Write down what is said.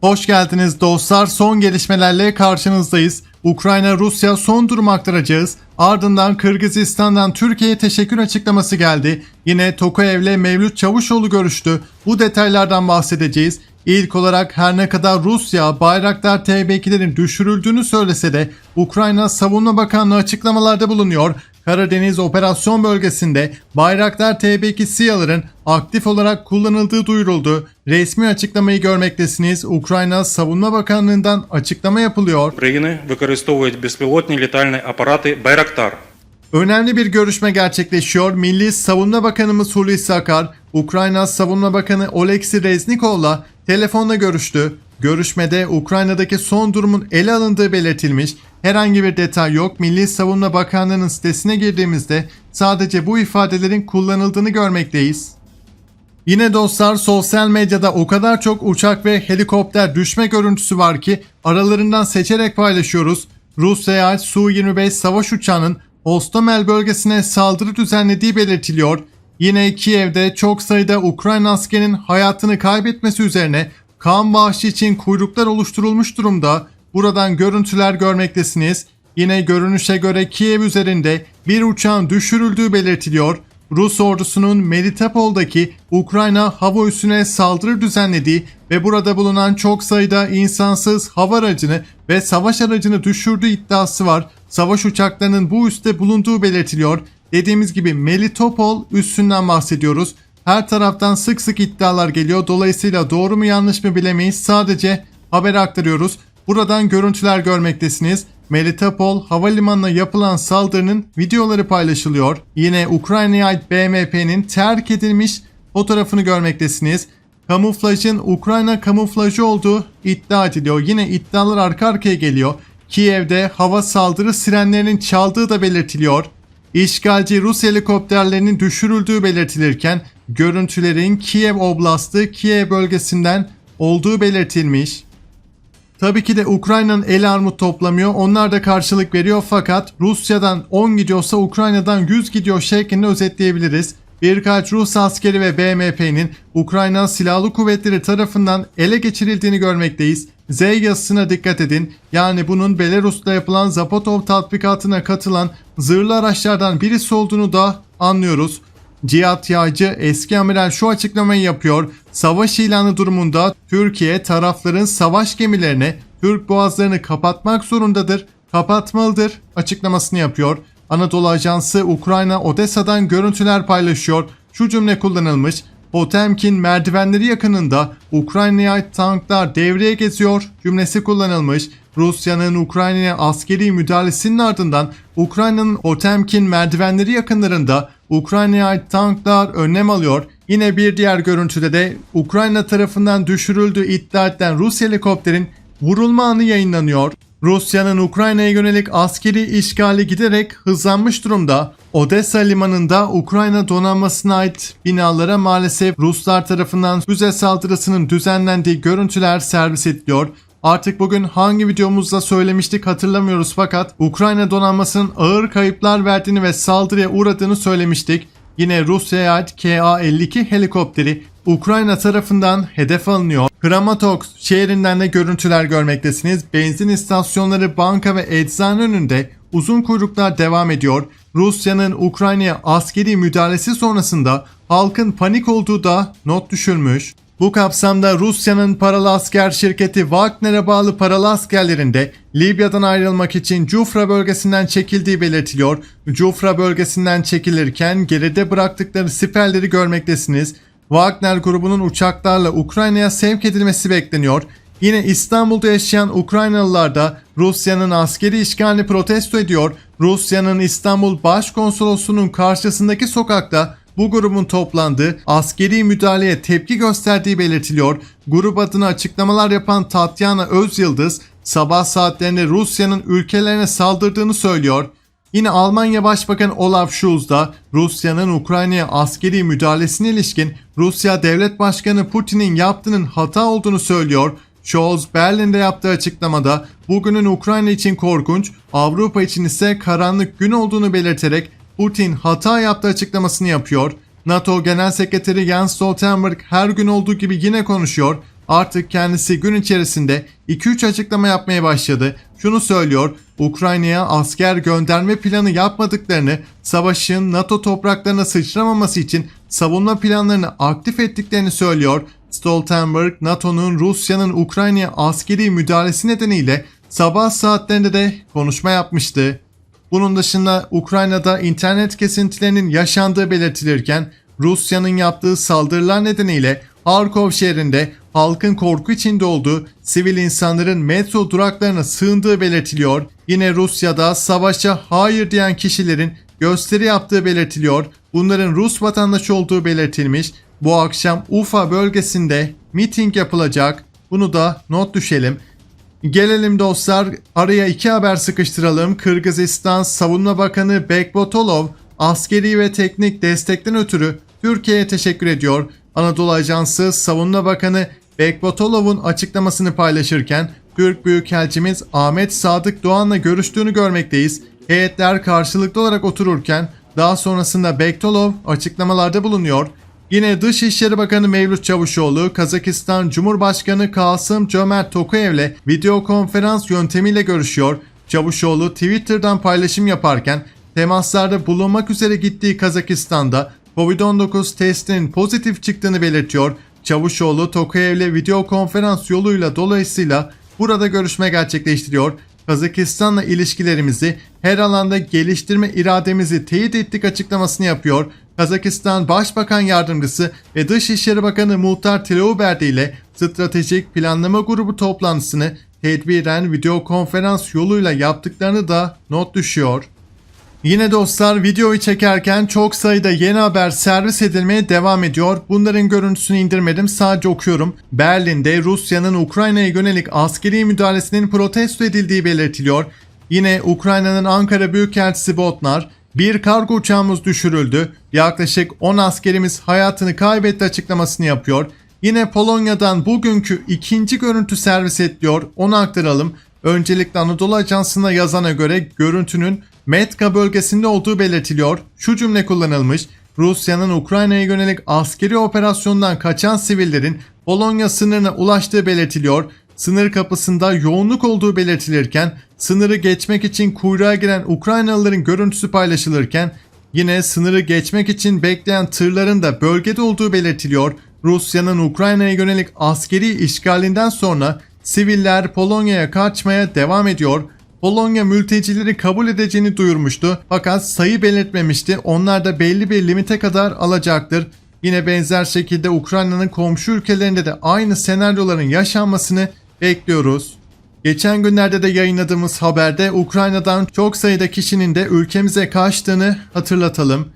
Hoş geldiniz dostlar. Son gelişmelerle karşınızdayız. Ukrayna-Rusya son durum aktaracağız. Ardından Kırgızistan'dan Türkiye'ye teşekkür açıklaması geldi. Yine Tokayev'le Mevlüt Çavuşoğlu görüştü. Bu detaylardan bahsedeceğiz. İlk olarak her ne kadar Rusya Bayraktar TB2'lerin düşürüldüğünü söylese de Ukrayna Savunma Bakanlığı açıklamalarda bulunuyor. Karadeniz Operasyon Bölgesi'nde Bayraktar TB2 SİHA'ların aktif olarak kullanıldığı duyuruldu. Resmi açıklamayı görmektesiniz. Ukrayna Savunma Bakanlığı'ndan açıklama yapılıyor. України використовують безпілотні літальні апарати Байрактар. Önemli bir görüşme gerçekleşiyor. Milli Savunma Bakanımız Hulusi Akar, Ukrayna Savunma Bakanı Oleksiy Reznikov'la telefonla görüştü. Görüşmede Ukrayna'daki son durumun ele alındığı belirtilmiş. Herhangi bir detay yok. Milli Savunma Bakanlığı'nın sitesine girdiğimizde sadece bu ifadelerin kullanıldığını görmekteyiz. Yine dostlar sosyal medyada o kadar çok uçak ve helikopter düşme görüntüsü var ki aralarından seçerek paylaşıyoruz. Ait Su-25 savaş uçağının Ostomel bölgesine saldırı düzenlediği belirtiliyor. Yine Kiev'de çok sayıda Ukrayna askerinin hayatını kaybetmesi üzerine kan bağışı için kuyruklar oluşturulmuş durumda. Buradan görüntüler görmektesiniz. Yine görünüşe göre Kiev üzerinde bir uçağın düşürüldüğü belirtiliyor. Rus ordusunun Melitopol'daki Ukrayna hava üssüne saldırı düzenlediği ve burada bulunan çok sayıda insansız hava aracını ve savaş aracını düşürdüğü iddiası var. Savaş uçaklarının bu üste bulunduğu belirtiliyor. Dediğimiz gibi Melitopol üssünden bahsediyoruz. Her taraftan sık sık iddialar geliyor. Dolayısıyla doğru mu yanlış mı bilemeyiz. Sadece haber aktarıyoruz. Buradan görüntüler görmektesiniz. Melitopol havalimanına yapılan saldırının videoları paylaşılıyor. Yine Ukrayna'ya ait BMP'nin terk edilmiş fotoğrafını görmektesiniz. Kamuflajın Ukrayna kamuflajı olduğu iddia ediliyor. Yine iddialar arka arkaya geliyor. Kiev'de hava saldırı sirenlerinin çaldığı da belirtiliyor. İşgalci Rus helikopterlerinin düşürüldüğü belirtilirken görüntülerin Kiev Oblastı Kiev bölgesinden olduğu belirtilmiş. Tabii ki de Ukrayna'nın el armut toplamıyor. Onlar da karşılık veriyor fakat Rusya'dan 10 gidiyorsa Ukrayna'dan 100 gidiyor şeklinde özetleyebiliriz. Birkaç Rus askeri ve BMP'nin Ukrayna Silahlı Kuvvetleri tarafından ele geçirildiğini görmekteyiz. Z yazısına dikkat edin. Yani bunun Belarus'ta yapılan Zapotov tatbikatına katılan zırhlı araçlardan birisi olduğunu da anlıyoruz. Cihat Yağcı eski amiral şu açıklamayı yapıyor. Savaş ilanı durumunda Türkiye tarafların savaş gemilerine Türk boğazlarını kapatmak zorundadır, kapatmalıdır açıklamasını yapıyor. Anadolu Ajansı Ukrayna Odessa'dan görüntüler paylaşıyor. Şu cümle kullanılmış. Potemkin merdivenleri yakınında Ukrayna'ya ait tanklar devreye geziyor cümlesi kullanılmış. Rusya'nın Ukrayna'ya askeri müdahalesinin ardından Ukrayna'nın Potemkin merdivenleri yakınlarında Ukrayna'ya ait tanklar önlem alıyor. Yine bir diğer görüntüde de Ukrayna tarafından düşürüldüğü iddia edilen Rus helikopterin vurulma anı yayınlanıyor. Rusya'nın Ukrayna'ya yönelik askeri işgali giderek hızlanmış durumda. Odessa limanında Ukrayna donanmasına ait binalara maalesef Ruslar tarafından füze saldırısının düzenlendiği görüntüler servis ediliyor. Artık bugün hangi videomuzda söylemiştik hatırlamıyoruz fakat Ukrayna donanmasının ağır kayıplar verdiğini ve saldırıya uğradığını söylemiştik. Yine Rusya'ya ait KA-52 helikopteri Ukrayna tarafından hedef alınıyor. Kramatorsk şehrinden de görüntüler görmektesiniz. Benzin istasyonları, banka ve eczane önünde uzun kuyruklar devam ediyor. Rusya'nın Ukrayna'ya askeri müdahalesi sonrasında halkın panik olduğu da not düşülmüş. Bu kapsamda Rusya'nın paralı asker şirketi Wagner'e bağlı paralı askerlerinde Libya'dan ayrılmak için Cufra bölgesinden çekildiği belirtiliyor. Cufra bölgesinden çekilirken geride bıraktıkları siperleri görmektesiniz. Wagner grubunun uçaklarla Ukrayna'ya sevk edilmesi bekleniyor. Yine İstanbul'da yaşayan Ukraynalılar da Rusya'nın askeri işgalini protesto ediyor. Rusya'nın İstanbul Başkonsolosluğu'nun karşısındaki sokakta bu grubun toplandığı askeri müdahaleye tepki gösterdiği belirtiliyor. Grup adına açıklamalar yapan Tatyana Özyıldız sabah saatlerinde Rusya'nın ülkelerine saldırdığını söylüyor. Yine Almanya Başbakanı Olaf Scholz da Rusya'nın Ukrayna'ya askeri müdahalesine ilişkin Rusya Devlet Başkanı Putin'in yaptığının hata olduğunu söylüyor. Scholz Berlin'de yaptığı açıklamada bugünün Ukrayna için korkunç, Avrupa için ise karanlık gün olduğunu belirterek Putin hata yaptığı açıklamasını yapıyor. NATO Genel Sekreteri Jens Stoltenberg her gün olduğu gibi yine konuşuyor. artık kendisi gün içerisinde 2-3 açıklama yapmaya başladı. Şunu söylüyor, Ukrayna'ya asker gönderme planı yapmadıklarını, savaşın NATO topraklarına sıçramaması için savunma planlarını aktif ettiklerini söylüyor. Stoltenberg, NATO'nun Rusya'nın Ukrayna'ya askeri müdahalesi nedeniyle sabah saatlerinde de konuşma yapmıştı. Bunun dışında Ukrayna'da internet kesintilerinin yaşandığı belirtilirken Rusya'nın yaptığı saldırılar nedeniyle Harkov şehrinde halkın korku içinde olduğu, sivil insanların metro duraklarına sığındığı belirtiliyor. Yine Rusya'da savaşa hayır diyen kişilerin gösteri yaptığı belirtiliyor. Bunların Rus vatandaşı olduğu belirtilmiş. Bu akşam Ufa bölgesinde miting yapılacak. Bunu da not düşelim. Gelelim dostlar araya iki haber sıkıştıralım. Kırgızistan Savunma Bakanı Bekbotolov askeri ve teknik destekten ötürü Türkiye'ye teşekkür ediyor. Anadolu Ajansı Savunma Bakanı Bekbotolov'un açıklamasını paylaşırken Türk Büyükelçimiz Ahmet Sadık Doğan'la görüştüğünü görmekteyiz. Heyetler karşılıklı olarak otururken daha sonrasında Bektolov açıklamalarda bulunuyor. Yine Dışişleri Bakanı Mevlüt Çavuşoğlu, Kazakistan Cumhurbaşkanı Kasım Cömert Tokayev'le video konferans yöntemiyle görüşüyor. Çavuşoğlu Twitter'dan paylaşım yaparken temaslarda bulunmak üzere gittiği Kazakistan'da Covid-19 testinin pozitif çıktığını belirtiyor. Çavuşoğlu Tokayev'le video konferans yoluyla dolayısıyla burada görüşme gerçekleştiriyor. Kazakistan'la ilişkilerimizi her alanda geliştirme irademizi teyit ettik açıklamasını yapıyor. Kazakistan Başbakan Yardımcısı ve Dışişleri Bakanı Muhtar Tileuberdi ile Stratejik Planlama Grubu toplantısını tedbiren video konferans yoluyla yaptıklarını da not düşüyor. Yine dostlar videoyu çekerken çok sayıda yeni haber servis edilmeye devam ediyor. Bunların görüntüsünü indirmedim sadece okuyorum. Berlin'de Rusya'nın Ukrayna'ya yönelik askeri müdahalesinin protesto edildiği belirtiliyor. Yine Ukrayna'nın Ankara Büyükelçisi Botnar, bir kargo uçağımız düşürüldü. Yaklaşık 10 askerimiz hayatını kaybetti açıklamasını yapıyor. Yine Polonya'dan bugünkü ikinci görüntü servis ediliyor. Onu aktaralım. Öncelikle Anadolu Ajansı'na yazana göre görüntünün Metka bölgesinde olduğu belirtiliyor. Şu cümle kullanılmış. Rusya'nın Ukrayna'ya yönelik askeri operasyondan kaçan sivillerin Polonya sınırına ulaştığı belirtiliyor. Sınır kapısında yoğunluk olduğu belirtilirken sınırı geçmek için kuyruğa giren Ukraynalıların görüntüsü paylaşılırken yine sınırı geçmek için bekleyen tırların da bölgede olduğu belirtiliyor. Rusya'nın Ukrayna'ya yönelik askeri işgalinden sonra siviller Polonya'ya kaçmaya devam ediyor. Polonya mültecileri kabul edeceğini duyurmuştu fakat sayı belirtmemişti. Onlar da belli bir limite kadar alacaktır. Yine benzer şekilde Ukrayna'nın komşu ülkelerinde de aynı senaryoların yaşanmasını bekliyoruz. Geçen günlerde de yayınladığımız haberde Ukrayna'dan çok sayıda kişinin de ülkemize kaçtığını hatırlatalım.